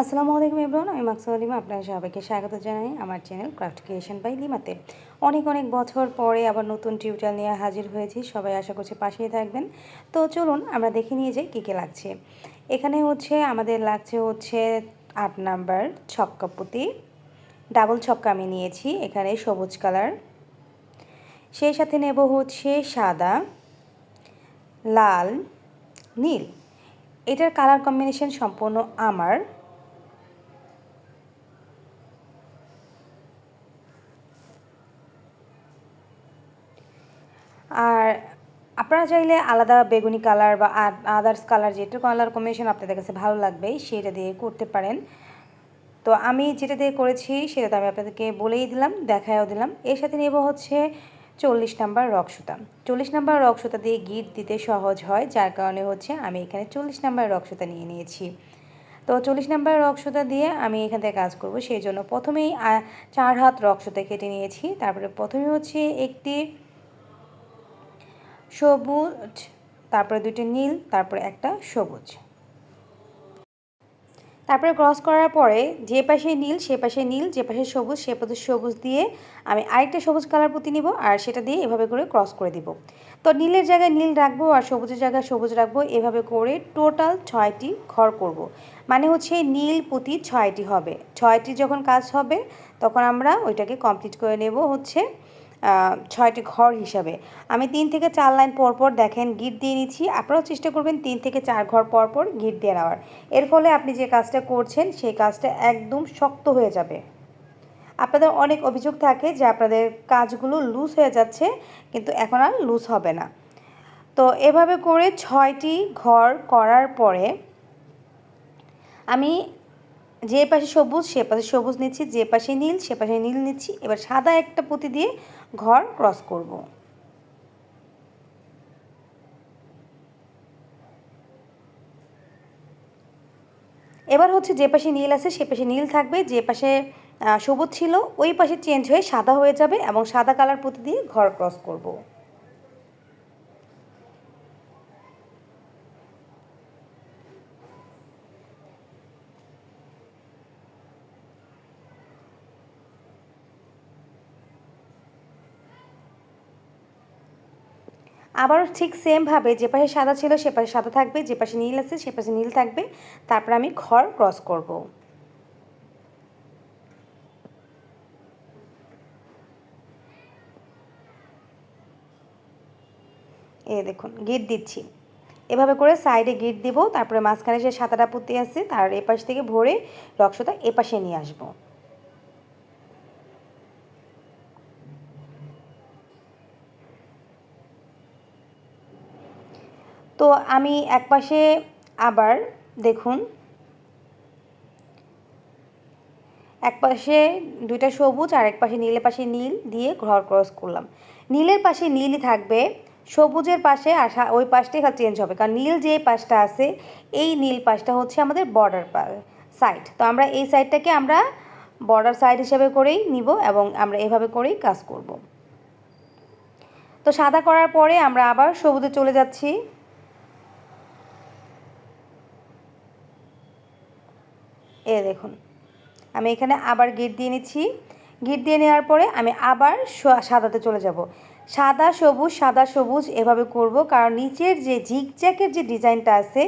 আসসালামু আলাইকুম এব্রন আমি মাকসুদ লিমা আপনার সবাইকে স্বাগত জানাই আমার চ্যানেল ক্রাফট ক্রিয়েশন বাই লিমাতে। অনেক অনেক বছর পরে আবার নতুন টিউটার নিয়ে হাজির হয়েছি, সবাই আশা করছি পাশেই থাকবেন। তো চলুন আমরা দেখে নিয়ে যাই কী কী লাগছে। এখানে হচ্ছে, আমাদের লাগছে হচ্ছে আট নাম্বার ছক্কা পুঁতি ডাবল ছক্কা আমি নিয়েছি, এখানে সবুজ কালার। সেই সাথে নেব হচ্ছে সাদা, লাল, নীল। এটার কালার কম্বিনেশন সম্পূর্ণ আমার। আর আপনারা চাইলে আলাদা বেগুনি কালার বা আদার্স কালার যেটা কালার কম্বিনেশন আপনাদের কাছে ভালো লাগবে, সেটা দিয়ে করতে পারেন। তো আমি যেটা দিয়ে করেছি, সেটা তো আমি আপনাদেরকে বলেই দিলাম, দেখায়ও দিলাম। এর সাথে নেব হচ্ছে চল্লিশ নাম্বার রক্সুতা চল্লিশ নাম্বার রক্সুতা দিয়ে গিট দিতে সহজ হয়, যার কারণে হচ্ছে আমি এখানে চল্লিশ নাম্বার রক্সুতা নিয়ে নিয়েছি। তো চল্লিশ নাম্বার রক্সুতা দিয়ে আমি এখান থেকে কাজ করব। সেই জন্য প্রথমেই চার হাত রক্সুতা কেটে নিয়েছি। তারপরে প্রথমে হচ্ছে একটি সবুজ, তারপরে দুইটা নীল, তারপরে একটা সবুজ। তারপরে ক্রস করার পরে যে পাশে নীল, সে পাশে নীল, যে পাশে সবুজ, সে পাশে সবুজ দিয়ে আমি আরেকটা সবুজ কালার পুঁতি নিব আর সেটা দিয়ে এভাবে করে ক্রস করে দিব। তো নীলের জায়গায় নীল রাখব আর সবুজের জায়গায় সবুজ রাখব, এভাবে করে টোটাল ছয়টি ঘর করব। মানে হচ্ছে নীল পুঁতি ছয়টি হবে। ছয়টি যখন কাজ হবে, তখন আমরা ওইটাকে কমপ্লিট করে নেব হচ্ছে ছয়টি ঘর হিসাবে। আমি তিন থেকে চার লাইন পর পর দেখেন, গিট দিয়ে নিচ্ছি। আপনারাও চেষ্টা করবেন তিন থেকে চার ঘর পর পর গিট দিয়ে নেওয়ার। এর ফলে আপনি যে কাজটা করছেন, সেই কাজটা একদম শক্ত হয়ে যাবে। আপনাদের অনেক অভিযোগ থাকে যে আপনাদের কাজগুলো লুজ হয়ে যাচ্ছে, কিন্তু এখন আর লুজ হবে না। তো এভাবে করে ছয়টি ঘর করার পরে আমি যে পাশে সবুজ, সে পাশে সবুজ নিচ্ছি, যে পাশে নীল, সে পাশে নীল নিচ্ছি। এবার সাদা একটা পুঁতি দিয়ে ঘর ক্রস করব। এবার হচ্ছে যে পাশে নীল আছে, সে পাশে নীল থাকবে। যে পাশে সবুজ ছিল, ওই পাশে চেঞ্জ হয়ে সাদা হয়ে যাবে এবং সাদা কালার পুঁতি দিয়ে ঘর ক্রস করব। আবারও ঠিক সেমভাবে যে পাশে সাদা ছিল সে পাশে সাদা থাকবে, যে পাশে নীল আছে সে পাশে নীল থাকবে। তারপর আমি ঘর ক্রস করব। এ দেখুন গিট দিচ্ছি। এভাবে করে সাইডে গিট দিব, তারপরে মাঝখানে যে সাতাটা পুঁতি আছে, তার এপাশ থেকে ভরে রক্সটা এপাশে নিয়ে আসব। তো আমি এক পাশে আবার দেখুন। এক পাশে দুইটা সবুজ আর এক পাশে নীলের পাশে নীল দিয়ে ঘর ক্রস করলাম। নীলের পাশে নীলই থাকবে, সবুজের পাশে আসা ওই পাশটাই চেঞ্জ হবে। কারণ নীল যে পাশটা আছে, এই নীল পাশটা হচ্ছে আমাদের বর্ডার সাইড তো আমরা এই সাইডটাকে আমরা বর্ডার সাইড হিসেবে করেই নিব এবং আমরা এভাবে করেই কাজ করব। তো সাদা করার পরে আমরা আবার সবুজে চলে যাচ্ছি। এ দেখুন, আমি এখানে আবার গিট দিয়ে নিচ্ছি। গিট দিয়ে নেওয়ার পরে আমি আবার সাদাতে চলে যাব। সাদা, সবুজ সাদা, সবুজ এভাবে করব, কারণ নিচের যে ঝিকজ্যাকের যে ডিজাইনটা আছে,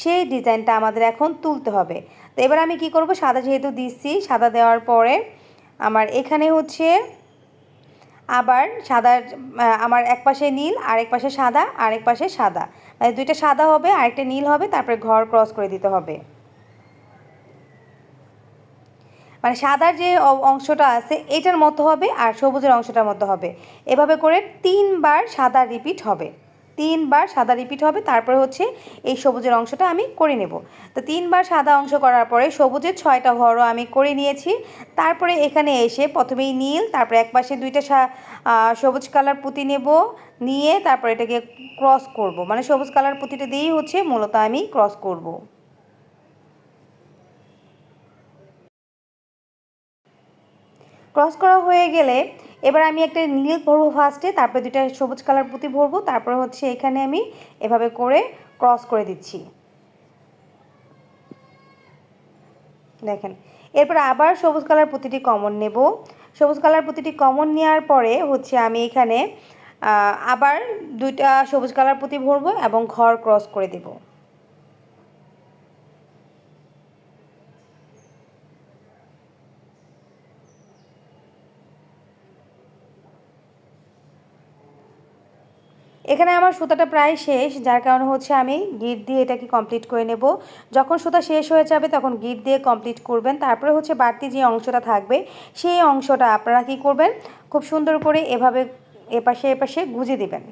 সেই ডিজাইনটা আমাদের এখন তুলতে হবে। তো এবার আমি কি করব? সাদা যেহেতু দিচ্ছি, সাদা দেওয়ার পরে আমার এখানে হচ্ছে আবার সাদা আমার এক পাশে নীল, আরেক পাশে সাদা, আরেক পাশে সাদা। মানে দুইটা সাদা হবে, আরেকটা নীল হবে, তারপরে ঘর ক্রস করে দিতে হবে। মানে সাদার যে অংশটা আছে, এটার মতো হবে আর সবুজের অংশটার মতো হবে। এভাবে করে তিনবার সাদা রিপিট হবে। তিনবার সাদা রিপিট হবে, তারপরে হচ্ছে এই সবুজের অংশটা আমি করে নেব। তো তিনবার সাদা অংশ করার পরে সবুজের ছয়টা ঘরও আমি করে নিয়েছি। তারপরে এখানে এসে প্রথমেই নীল, তারপরে এক পাশে দুইটা সবুজ কালার পুঁতি নেব, নিয়ে তারপরে এটাকে ক্রস করব। মানে সবুজ কালার পুঁতিটা দিয়েই হচ্ছে মূলত আমি ক্রস করব। ক্রস করা হয়ে গেলে এবার আমি একটা নীল ভরবো ফার্স্টে তারপরে দুইটা সবুজ কালার পুঁতি ভরবো, তারপরে হচ্ছে এখানে আমি এভাবে করে ক্রস করে দিচ্ছি। দেখেন, এরপর আবার সবুজ কালার প্রতিটি কমন নেব। সবুজ কালার প্রতিটি কমন নেওয়ার পরে হচ্ছে আমি এখানে আবার দুইটা সবুজ কালার পুঁতি ভরবো এবং ঘর ক্রস করে দেবো। এখানে আমার সুতাটা প্রায় শেষ, যার কারণে হচ্ছে আমি গিট দিয়ে এটাকে কমপ্লিট করে নেব। যখন সুতা শেষ হয়ে যাবে তখন গিট দিয়ে কমপ্লিট করবেন। তারপরে হচ্ছে বাড়তি যে অংশটা থাকবে, সেই অংশটা আপনারা কি করবেন? খুব সুন্দর করে এভাবে এপাশে এপাশে গুজে দিবেন।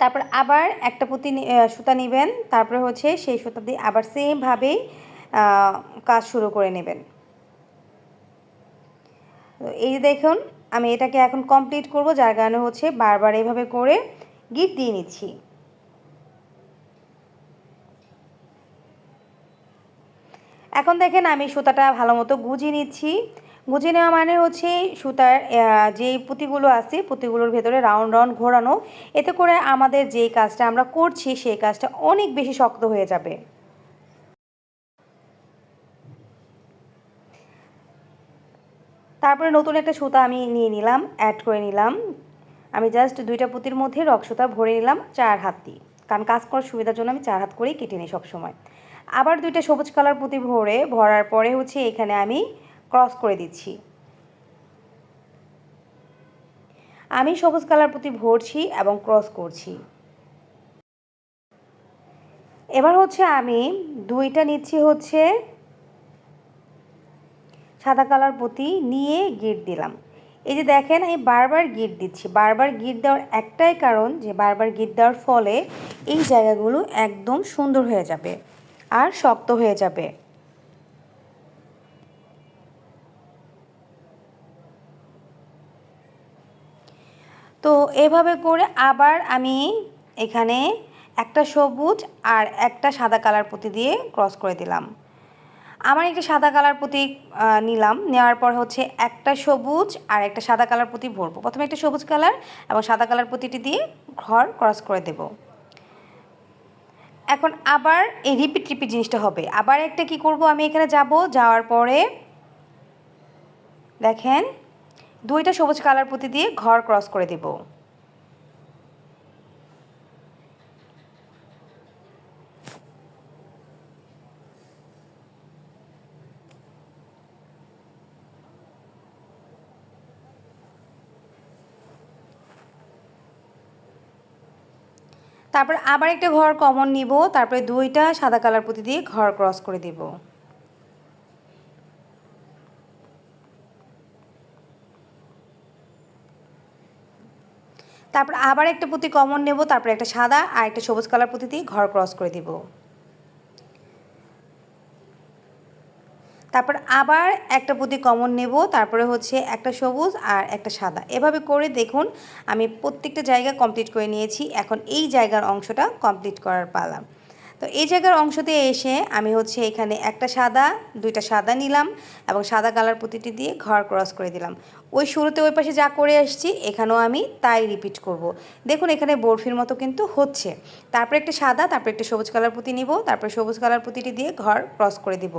তারপর আবার একটা পুঁতি সুতা নেবেন। তারপরে হচ্ছে সেই সুতা দিয়ে আবার সেমভাবেই কাজ শুরু করে নেবেন। তো এই দেখুন, আমি এটাকে এখন কমপ্লিট করব, যার কারণে হচ্ছে বারবার এভাবে করে গিট দিয়ে নিচ্ছি। এখন দেখেন আমি সুতাটা ভালো মতো গুজিয়ে নিচ্ছি। গুজিয়ে নেওয়া মানে হচ্ছে সুতার যে পুঁতিগুলো আছে, পুঁতিগুলোর ভেতরে রাউন্ড রাউন্ড ঘোরানো, এতে করে আমাদের যেই কাজটা আমরা করছি, সেই কাজটা অনেক বেশি শক্ত হয়ে যাবে। তারপরে নতুন একটা সুতা আমি নিয়ে নিলাম অ্যাড করে নিলাম। আমি জাস্ট দুইটা পুঁতির মধ্যে রক সুতা ভরে নিলাম, চার হাত দিয়ে। কারণ কাজ করার সুবিধার জন্য আমি চার হাত করেই কেটে নিই সবসময়। আবার দুইটা সবুজ কালার পুঁতি ভরে, ভরার পরে হচ্ছে এখানে আমি ক্রস করে দিচ্ছি। আমি সবুজ কালার পুঁতি ভরছি এবং ক্রস করছি। এবার হচ্ছে আমি দুইটা নিচ্ছি হচ্ছে সাদা কালার পুঁতি নিয়ে গিট দিলাম। এই যে দেখেন, আমি বারবার গিট দিচ্ছি। বারবার গিট দেওয়ার একটাই কারণ যে, বারবার গিট দেওয়ার ফলে এই জায়গাগুলো একদম সুন্দর হয়ে যাবে আর শক্ত হয়ে যাবে। তো এভাবে করে আবার আমি এখানে একটা সবুজ আর একটা সাদা কালার পুঁতি দিয়ে ক্রস করে দিলাম। আমার একটা সাদা কালার পুঁতি নিলাম। নেওয়ার পর হচ্ছে একটা সবুজ আর একটা সাদা কালার পুঁতি ভরবো। প্রথমে একটা সবুজ কালার এবং সাদা কালার প্রতিটি দিয়ে ঘর ক্রস করে দেব। এখন আবার এই রিপিট রিপিট জিনিসটা হবে। আবার একটা কি করব? আমি এখানে যাব, যাওয়ার পরে দেখেন, দুইটা সবুজ কালার প্রতি দিয়ে ঘর ক্রস করে দেবো। তারপর আবার একটা ঘর কমন নিব, তারপরে দুইটা সাদা কালার পুঁতি দিয়ে ঘর ক্রস করে দিব। তারপর আবার একটা পুঁতি কমন নেব, তারপরে একটা সাদা আর একটা সবুজ কালার পুঁতি দিয়ে ঘর ক্রস করে দিব। তারপর আবার একটা পুঁতি কমন নেব, তারপরে হচ্ছে একটা সবুজ আর একটা সাদা। এভাবে করে দেখুন, আমি প্রত্যেকটা জায়গা কমপ্লিট করে নিয়েছি, এখন এই জায়গার অংশটা কমপ্লিট করার পালা। তো এই জায়গার অংশতে এসে আমি হচ্ছে এখানে একটা সাদা, দুইটা সাদা নিলাম এবং সাদা কালার পুঁতিটি দিয়ে ঘর ক্রস করে দিলাম। ওই শুরুতে ওই পাশে যা করে আসছি, এখানেও আমি তাই রিপিট করব। দেখুন এখানে বরফির মতো কিন্তু হচ্ছে। তারপরে একটা সাদা, তারপরে একটা সবুজ কালার পুঁতি নিব, তারপরে সবুজ কালার পুঁতিটি দিয়ে ঘর ক্রস করে দিব।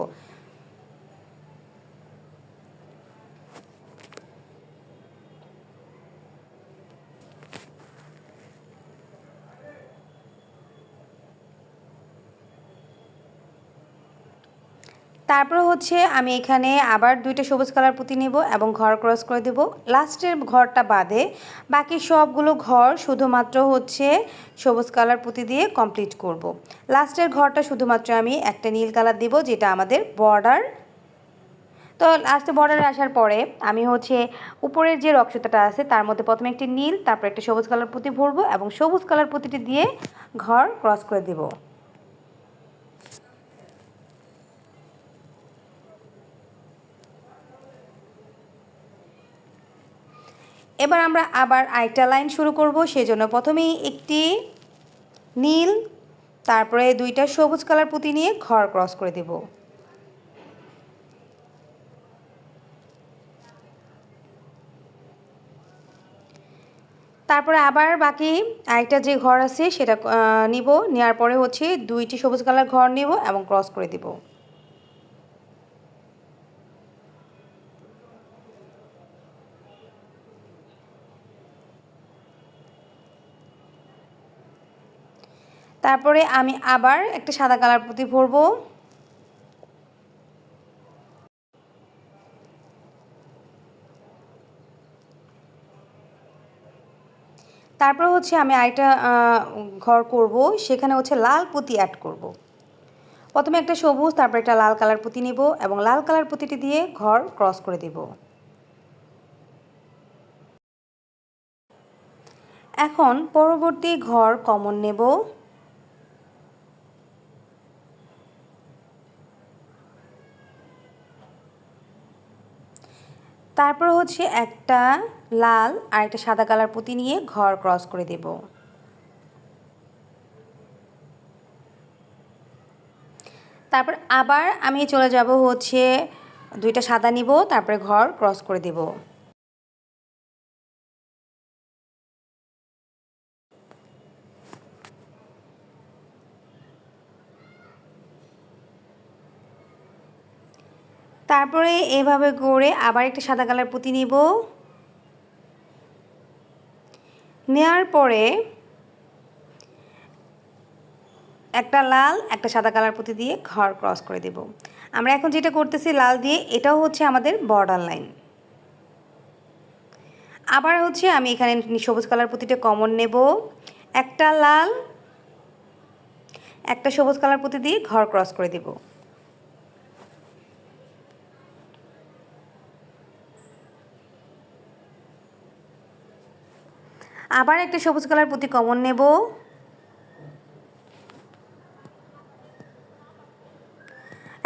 তারপর হচ্ছে আমি এখানে আবার দুইটা সবুজ কালার পুঁতি নেব এবং ঘর ক্রস করে দেব। লাস্টের ঘরটা বাদে বাকি সবগুলো ঘর শুধুমাত্র হচ্ছে সবুজ কালার পুঁতি দিয়ে কমপ্লিট করব। লাস্টের ঘরটা শুধুমাত্র আমি একটা নীল কালার দিব, যেটা আমাদের বর্ডার। তো লাস্টে বর্ডারে আসার পরে আমি হচ্ছে উপরের যে রক্সতাটা আছে, তার মধ্যে প্রথমে একটি নীল, তারপর একটা সবুজ কালার পুঁতি ভরবো এবং সবুজ কালার পুঁতিটি দিয়ে ঘর ক্রস করে দেবো। এবার আমরা আবার আরেকটা লাইন শুরু করব, সেজন্য প্রথমেই একটি নীল, তারপরে দুইটা সবুজ কালার পুঁতি নিয়ে ঘর ক্রস করে দেব। তারপরে আবার বাকি আরেকটা যে ঘর আছে সেটা নিব, নেওয়ার পরে হচ্ছে দুইটি সবুজ কালার ঘর নিব এবং ক্রস করে দিব। তারপরে আমি আবার একটা সাদা কালার পুঁতি ভরবো। তারপর হচ্ছে আমি আরেকটা ঘর করব। সেখানে হচ্ছে লাল পুঁতি অ্যাড করব। প্রথমে একটা সবুজ, তারপর একটা লাল কালার পুঁতি নিব এবং লাল কালার পুঁতিটি দিয়ে ঘর ক্রস করে দেব। এখন পরবর্তী ঘর কমন নেব। তারপর হচ্ছে একটা লাল আর একটা সাদা কালার পুঁতি নিয়ে ঘর ক্রস করে দেব। তারপর আবার আমি চলে যাব হচ্ছে দুইটা সাদা নিব, তারপরে ঘর ক্রস করে দেব। তারপরে এভাবে করে আবার একটা সাদা কালার পুঁতি নিব। নেওয়ার পরে একটা লাল, একটা সাদা কালার পুঁতি দিয়ে ঘর ক্রস করে দেব। আমরা এখন যেটা করতেছি লাল দিয়ে, এটাও হচ্ছে আমাদের বর্ডার লাইন আবার হচ্ছে আমি এখানে সবুজ কালার পুঁতিটা কমন নেব। একটা লাল, একটা সবুজ কালার পুঁতি দিয়ে ঘর ক্রস করে দেবো। আবার একটা সবুজ কালার প্রতি কমন নেব।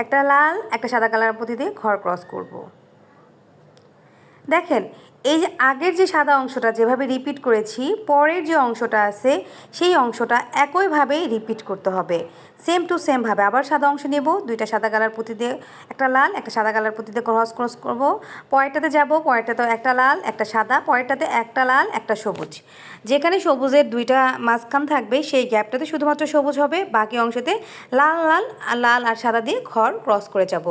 একটা লাল, একটা সাদা কালার প্রতি দিয়ে ঘর ক্রস করব। দেখেন, এই যে আগের যে সাদা অংশটা যেভাবে রিপিট করেছি, পরের যে অংশটা আছে, সেই অংশটা একইভাবেই রিপিট করতে হবে। সেম টু সেমভাবে আবার সাদা অংশ নেব, দুইটা সাদা কালার পুঁতি দিয়ে একটা লাল, একটা সাদা কালার পুঁতি দিয়ে ক্রস ক্রস করব। পরেরটাতে যাব পরেরটাতে একটা লাল, একটা সাদা, পরেরটাতে একটা লাল, একটা সবুজ। যেখানে সবুজের দুইটা মাঝখান থাকবে, সেই গ্যাপটাতে শুধুমাত্র সবুজ হবে, বাকি অংশতে লাল লাল লাল আর সাদা দিয়ে ঘর ক্রস করে যাব।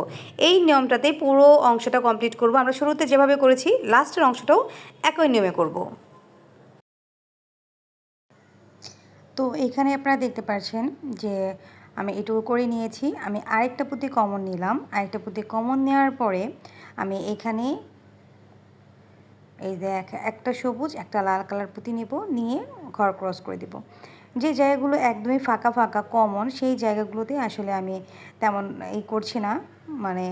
এই নিয়মটাতে পুরো অংশটা কমপ্লিট করব। আমরা শুরুতে যেভাবে করেছি লাস্টের অংশটাও একই নিয়মে করব। তো এখানে আপনারা দেখতে পাচ্ছেন যে আমি এটুকু করে নিয়েছি, আমি আরেকটা পুঁতি কমন নিলাম। আরেকটা পুঁতি কমন নেওয়ার পরে আমি এখানে এই যে একটা সবুজ, একটা লাল কালার পুঁতি নেব, নিয়ে ঘর ক্রস করে দেব। যে জায়গাগুলো একদমই ফাঁকা ফাঁকা কমন সেই জায়গাগুলোতে আসলে আমি তেমন এই করছি না। মানে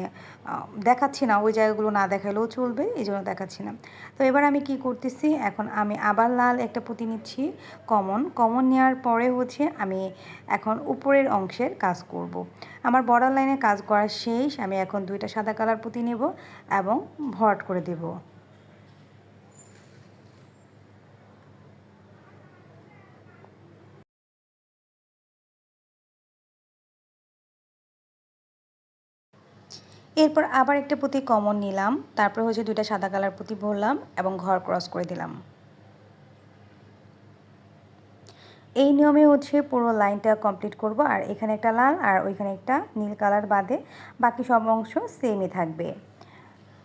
দেখাচ্ছি না। ওই জায়গাগুলো না দেখালেও চলবে এই জন্য দেখাচ্ছি না। তো এবার আমি কি করতেছি, এখন আমি আবার লাল একটা পুঁতি নিচ্ছি কমন কমন নেওয়ার পরে হচ্ছে আমি এখন উপরের অংশের কাজ করব। আমার বর্ডার লাইনে কাজ করা শেষ। আমি এখন দুইটা সাদা কালার পুঁতি নেব এবং ভট করে দেবো। এরপর আবার একটা পুঁতি কমন নিলাম। তারপর হচ্ছে দুইটা সাদা কালার পুঁতি ভরলাম এবং ঘর ক্রস করে দিলাম। এই নিয়মে হচ্ছে পুরো লাইনটা কমপ্লিট করব। আর এখানে একটা লাল আর ওইখানে একটা নীল কালার বাদে বাকি সব অংশ সেমই থাকবে।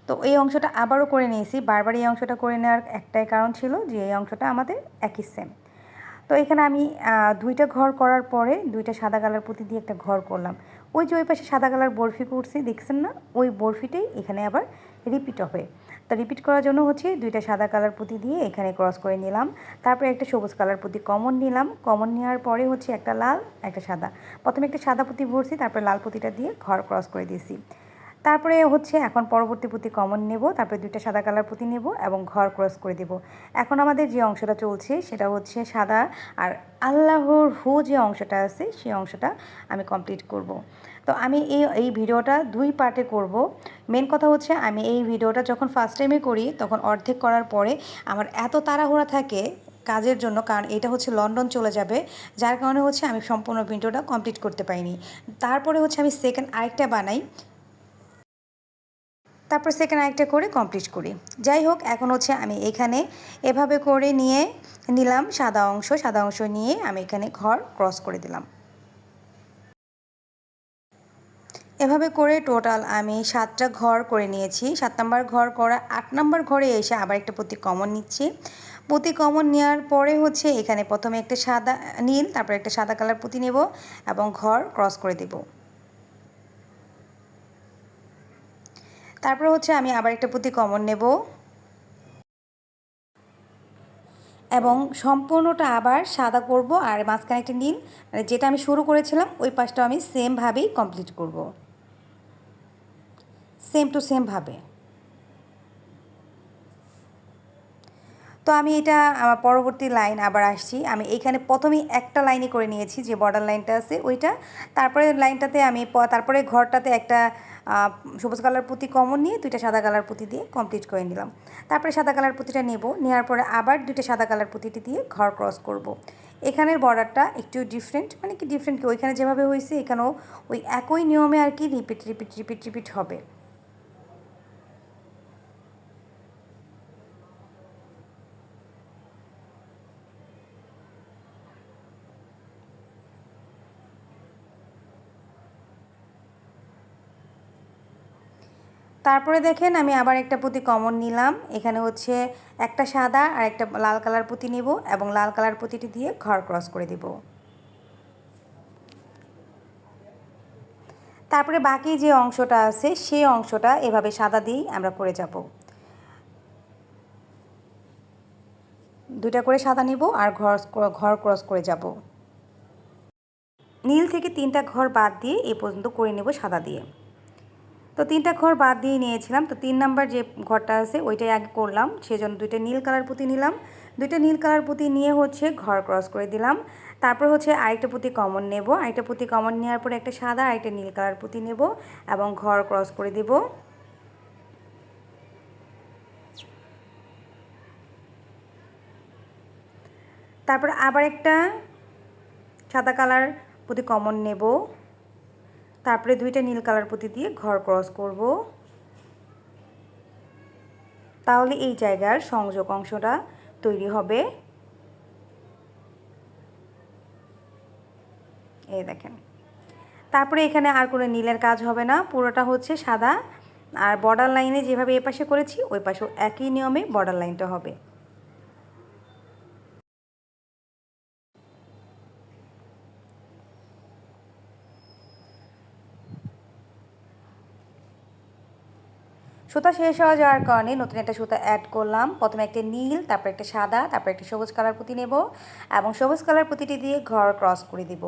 তো এই অংশটা আবারও করে নিয়েছি। বারবার এই অংশটা করে নেওয়ার একটাই কারণ ছিল যে এই অংশটা আমাদের একই সেম তো এখানে আমি দুইটা ঘর করার পরে দুইটা সাদা কালার পুঁতি দিয়ে একটা ঘর করলাম। ওই যে ওই পাশে সাদা কালার বরফি করছি দেখছেন না? ওই বরফিটাই এখানে আবার রিপিট হবে। তা রিপিট করার জন্য হচ্ছে দুইটা সাদা কালার পুঁতি দিয়ে এখানে ক্রস করে নিলাম। তারপরে একটা সবুজ কালার পুঁতি কমন নিলাম। কমন নেওয়ার পরে হচ্ছে একটা লাল, একটা সাদা। প্রথমে একটা সাদা পুঁতি ভরছি, তারপরে লাল পুঁতিটা দিয়ে ঘর ক্রস করে দিয়েছি। তারপরে হচ্ছে এখন পরবর্তী পুঁতি কমন নেব, তারপরে দুইটা সাদা কালার পুঁতি নেব এবং ঘর ক্রস করে দেব। এখন আমাদের যে অংশটা চলছে সেটা হচ্ছে সাদা আর আল্লাহর হু যে অংশটা আছে সেই অংশটা আমি কমপ্লিট করব। তো আমি এই এই ভিডিওটা দুই পার্টে করব। মেন কথা হচ্ছে আমি এই ভিডিওটা যখন ফার্স্ট টাইমে করি, তখন অর্ধেক করার পরে আমার এত তাড়াহুড়া থাকে কাজের জন্য, কারণ এটা হচ্ছে লন্ডন চলে যাবে, যার কারণে হচ্ছে আমি সম্পূর্ণ ভিডিওটা কমপ্লিট করতে পারিনি। তারপরে হচ্ছে আমি সেকেন্ড আরেকটা বানাই তারপর সেকেন্ড আরেকটা করে কমপ্লিট করি। যাই হোক, এখন হচ্ছে আমি এখানে এভাবে করে নিয়ে নিলাম সাদা অংশ। সাদা অংশ নিয়ে আমি এখানে ঘর ক্রস করে দিলাম। এভাবে করে টোটাল আমি সাতটা ঘর করে নিয়েছি। সাত নম্বর ঘর করা, আট নম্বর ঘরে এসে আবার একটা প্রতি কমন নিচ্ছি। পুঁতি কমন নেওয়ার পরে হচ্ছে এখানে প্রথমে একটা সাদা, নীল, তারপর একটা সাদা কালার পুঁতি নেব এবং ঘর ক্রস করে দেব। তারপরে হচ্ছে আমি আবার একটা পুঁতি কমন নেব। এবং সম্পূর্ণটা আবার সাদা করব আর মাঝখানে একটা নীল মানে যেটা আমি শুরু করেছিলাম, ওই পাশটা আমি সেমভাবেই কমপ্লিট করব। সেম টু সেমভাবে তো আমি এটা, আমার পরবর্তী লাইন আবার আসছি। আমি এইখানে প্রথমেই একটা লাইনই করে নিয়েছি, যে বর্ডার লাইনটা আছে ওইটা। তারপরে লাইনটাতে আমি তারপরে ঘরটাতে একটা সবুজ কালার পুঁতি কমন নিয়ে দুইটা সাদা কালার পুঁতি দিয়ে কমপ্লিট করে নিলাম। তারপরে সাদা কালার পুঁতিটা নেব নেওয়ার পরে আবার দুইটা সাদা কালার পুঁতিটি দিয়ে ঘর ক্রস করব। এখানের বর্ডারটা একটু ডিফারেন্ট মানে কি ডিফারেন্ট কি? ওইখানে যেভাবে হয়েছে, এখানেও ওই একই নিয়মে আর কি রিপিট রিপিট রিপিট রিপিট হবে। তারপরে দেখেন আমি আবার একটা পুঁতি কমন নিলাম। এখানে হচ্ছে একটা সাদা আর একটা লাল কালার পুঁতি নিব এবং লাল কালার পুঁতিটি দিয়ে ঘর ক্রস করে দিব। তারপরে বাকি যে অংশটা আছে, সেই অংশটা এভাবে সাদা দিয়েই আমরা করে যাব। দুইটা করে সাদা নিব আর ঘর ঘর ক্রস করে যাব। নীল থেকে তিনটা ঘর বাদ দিয়ে এ পর্যন্ত করে নেব সাদা দিয়ে। তো তিনটা ঘর বাদ দিয়ে নিয়েছিলাম। তো তিন নাম্বার যে ঘরটা আছে, ওইটাই আগে করলাম। সেজন্য দুইটা নীল কালার পুঁতি নিলাম। দুইটা নীল কালার পুঁতি নিয়ে হচ্ছে ঘর ক্রস করে দিলাম। তারপর হচ্ছে আরেকটা পুঁতি কমন নেব। আরেকটা পুঁতি কমন নেওয়ার পরে একটা সাদা, আরেকটা নীল কালার পুঁতি নেব এবং ঘর ক্রস করে দেব। তারপর আবার একটা সাদা কালার পুঁতি কমন নেব। তারপরে দুইটা নীল কালার পুঁতি দিয়ে ঘর ক্রস করব। তাহলে এই জায়গার সংযোগ অংশটা তৈরি হবে। এই দেখেন। তারপরে এখানে আর কোনো নীলের কাজ হবে না, পুরোটা হচ্ছে সাদা। আর বর্ডার লাইনে যেভাবে এ পাশে করেছি, ওই পাশেও একই নিয়মে বর্ডার লাইনটা হবে। সুতা শেষ হওয়া যাওয়ার কারণে নতুন একটা সুতা অ্যাড করলাম। প্রথমে একটা নীল, তারপর একটা সাদা, তারপর একটা সবুজ কালার পুঁতি নেব এবং সবুজ কালার পুঁতিটি দিয়ে ঘর ক্রস করে দিব।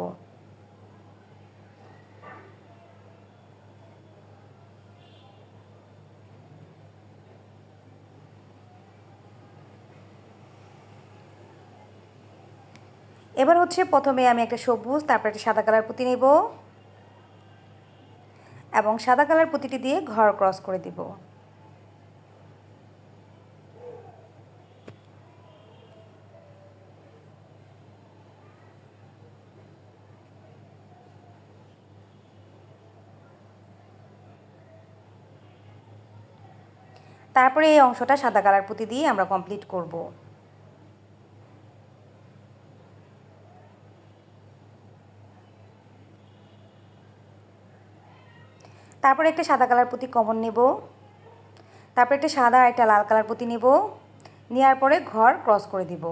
এবার হচ্ছে প্রথমে আমি একটা সবুজ, তারপর একটা সাদা কালার পুঁতি নেব এবং সাদা কালার পুঁতিটি দিয়ে ঘর ক্রস করে দিব। তারপরে এই অংশটা সাদা কালার পুঁতি দিয়ে আমরা কমপ্লিট করব। তারপরে একটা সাদা কালার পুঁতি কমন নেব। তারপরে একটা সাদা একটা লাল কালার পুঁতি নেব। নেওয়ার পরে ঘর ক্রস করে দিব।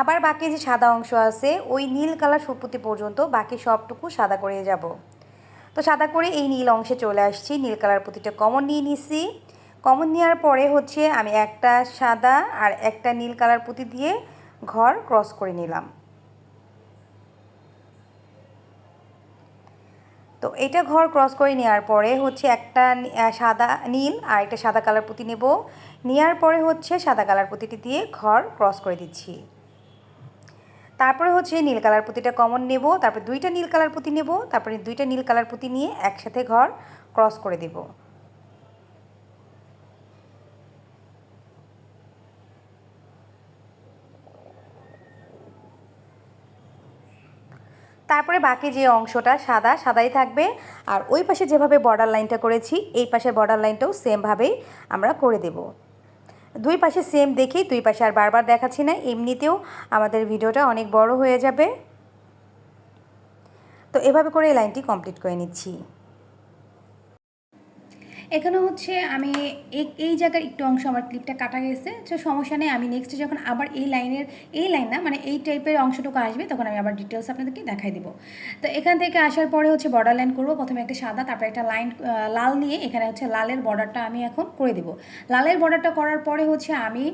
আবার বাকি যে সাদা অংশ আছে, ওই নীল কালার সুপুতি পর্যন্ত বাকি সবটুকু সাদা করে যাব। তো সাদা করে এই নীল অংশে চলে আসছি, নীল কালার পুঁতিটা কমন নিয়ে নিছি। কমন নেওয়ার পরে হচ্ছে আমি একটা সাদা আর একটা নীল কালার পুঁতি দিয়ে ঘর ক্রস করে নিলাম। তো এটা ঘর ক্রস করে নেওয়ার পরে হচ্ছে একটা সাদা নীল আর একটা সাদা কালার পুঁতি নেব। নেওয়ার পরে হচ্ছে সাদা কালার পুঁতিটি দিয়ে ঘর ক্রস করে দিচ্ছি। তারপরে হচ্ছে নীল কালার পুঁতিটা কমন নেব, তারপরে দুইটা নীল কালার পুঁতি নেব, তারপরে দুইটা নীল কালার পুঁতি নিয়ে একসাথে ঘর ক্রস করে দেব। তারপরে বাকি যে অংশটা সাদা, সাদাই থাকবে। আর ওই পাশে যেভাবে বর্ডার লাইনটা করেছি, এই পাশের বর্ডার লাইনটাও সেমভাবেই আমরা করে দেবো। দুই পাশে সেম দেখি, দুই পাশে আর বারবার দেখাচ্ছি না, এমনিতেও আমাদের ভিডিওটা অনেক বড় হয়ে যাবে। তো এভাবে করে এই লাইনটি কমপ্লিট করে নিচ্ছি। এখানে হচ্ছে আমি এই জায়গার একটু অংশ আমার ক্লিপটা কাটা গেছে। তো সমস্যা নেই, আমি নেক্সট যখন আবার এই লাইনের এই লাইন না মানে এই টাইপের অংশটুকু আসবে, তখন আমি আবার ডিটেলস আপনাদেরকে দেখাই দিব। তো এখান থেকে আসার পরে হচ্ছে বর্ডার লাইন করব। প্রথমে একটা সাদা, তারপরে একটা লাইন লাল নিয়ে এখানে হচ্ছে লালের বর্ডারটা আমি এখন করে দেবো। লালের বর্ডারটা করার পরে হচ্ছে আমি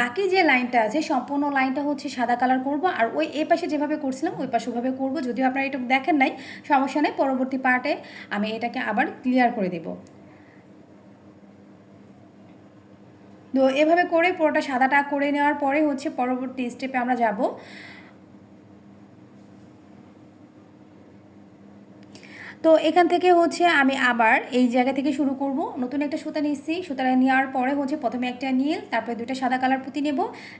বাকি যে লাইনটা আছে, সম্পূর্ণ লাইনটা হচ্ছে সাদা কালার করব। আর ওই এ পাশে যেভাবে করছিলাম, ওই পাশে ওভাবে করব। যদিও আপনারা এটা দেখেন নাই, সমস্যা নেই, পরবর্তী পার্টে আমি এটাকে আবার ক্লিয়ার করে দেবো। তো এভাবে করে পুরোটা সাদাটা করে নেওয়ার পরে হচ্ছে পরবর্তী স্টেপে আমরা যাব। তো এখান থেকে হচ্ছে আমি আবার এই জায়গা থেকে শুরু করব। নতুন একটা সুতা নিচ্ছি সুতাটা নেওয়ার পরে হচ্ছে প্রথমে একটা নীল, তারপরে দুটো সাদা কালার পুঁতি নেব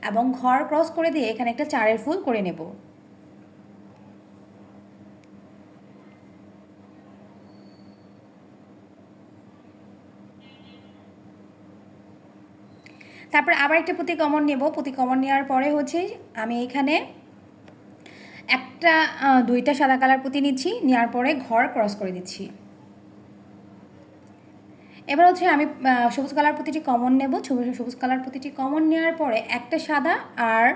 এবং ঘর ক্রস করে দিয়ে এখানে একটা চারের ফুল করে নেব। তারপর আবার একটা পুঁতি কমন নেব। পুঁতি কমন নেওয়ার পরে হচ্ছে আমি এখানে একটা দুইটা সাদা কালার পুঁতি নিচ্ছি, নেওয়ার পরে ঘর ক্রস করে দিচ্ছি। এবার হচ্ছে আমি সবুজ কালার পুঁতিটি কমন নেব। সবুজ কালার পুঁতিটি কমন নেওয়ার পরে একটা সাদা আর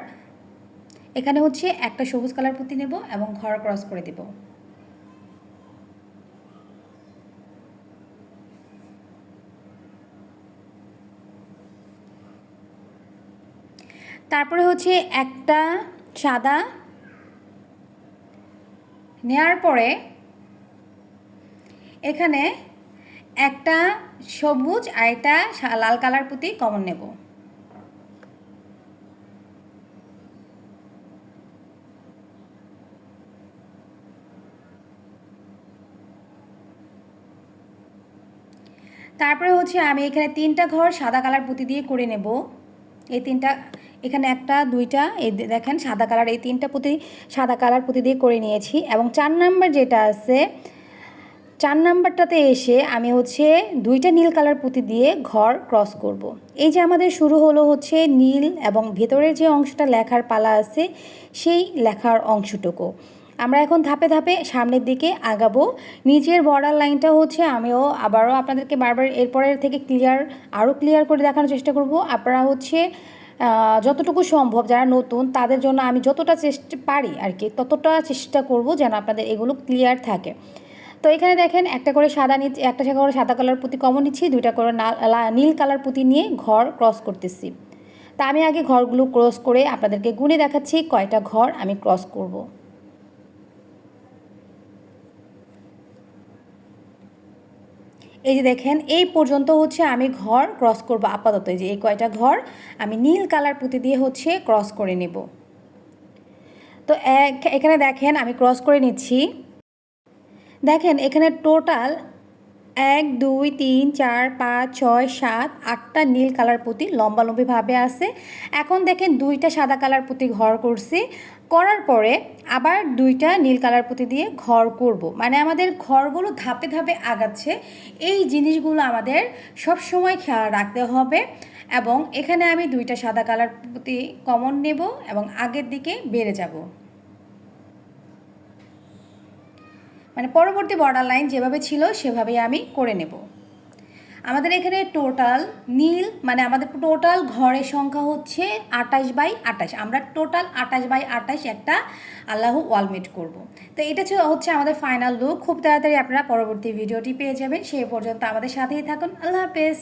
এখানে হচ্ছে একটা সবুজ কালার পুঁতি নেব এবং ঘর ক্রস করে দেবো। তারপরে হচ্ছে একটা সাদা। নেয়ার পরে এখানে একটা সবুজ আর একটা লাল কালার পুঁতি কমন নেব। তারপরে হচ্ছে আমি এখানে তিনটা ঘর সাদা কালার পুঁতি দিয়ে করে নেব। এই তিনটা এখানে একটা, দুইটা, এই দেখেন সাদা কালার, এই তিনটা পুঁতি সাদা কালার পুঁতি দিয়ে করে নিয়েছি এবং চার নাম্বার যেটা আছে, চার নাম্বারটাতে এসে আমি হচ্ছে দুইটা নীল কালার পুঁতি দিয়ে ঘর ক্রস করব। এই যে আমাদের শুরু হলো হচ্ছে নীল এবং ভেতরের যে অংশটা লেখার পালা আছে, সেই লেখার অংশটুকু। আমরা এখন ধাপে ধাপে সামনের দিকে আগাবো। নিচের বর্ডার লাইনটা হচ্ছে আমিও আবারও আপনাদেরকে বারবার এরপরের থেকে ক্লিয়ার আরও ক্লিয়ার করে দেখানোর চেষ্টা করব। আপনারা হচ্ছে যতটুকু সম্ভব যারা নতুন, তাদের জন্য আমি যতটা চেষ্টা পারি আর কি, ততটা চেষ্টা করব যেন আপনাদের এগুলো ক্লিয়ার থাকে তো এখানে দেখেন, একটা করে সাদা নিচ্ছি একটা করে সাদা কালার পুঁতি কমন নিচ্ছি, দুইটা করে নীল কালার পুঁতি নিয়ে ঘর ক্রস করতেছি তা আমি আগে ঘরগুলো ক্রস করে আপনাদেরকে গুনে দেখাচ্ছি, কয়টা ঘর আমি ক্রস করব। এই যে দেখেন, এই পর্যন্ত হচ্ছে আমি ঘর ক্রস করব আপাতত। যে এই কয়টা ঘর, আমি নীল কালার পুঁতি দিয়ে হচ্ছে ক্রস করে নেব। তো এখানে দেখেন, আমি ক্রস করে নিচ্ছি। দেখেন, এখানে টোটাল এক, দুই, তিন, চার, পাঁচ, ছয়, সাত, আটটা নীল কালার পুঁতি লম্বালম্বিভাবে আছে। এখন দেখেন দুইটা সাদা কালার পুঁতি ঘর করছি। করার পরে আবার দুইটা নীল কালার পুঁতি দিয়ে ঘর করব। মানে আমাদের ঘরগুলো ধাপে ধাপে আগাচ্ছে। এই জিনিসগুলো আমাদের সব সময় খেয়াল রাখতে হবে এবং এখানে আমি দুইটা সাদা কালার পুঁতি কমন নেব এবং আগের দিকে বেড়ে যাব। মানে পরবর্তী বর্ডার লাইন যেভাবে ছিল সেভাবেই আমি করে নেব। আমাদের এখানে টোটাল নীল মানে আমাদের টোটাল ঘরের সংখ্যা হচ্ছে আটাশ বাই আটাশ আমরা টোটাল আটাশ বাই আটাশ একটা আল্লাহ ওয়ালমেট করব। তো এটা হচ্ছে আমাদের ফাইনাল লুক খুব তাড়াতাড়ি আপনারা পরবর্তী ভিডিওটি পেয়ে যাবেন। সেই পর্যন্ত আমাদের সাথেই থাকুন। আল্লাহ হাফেজ।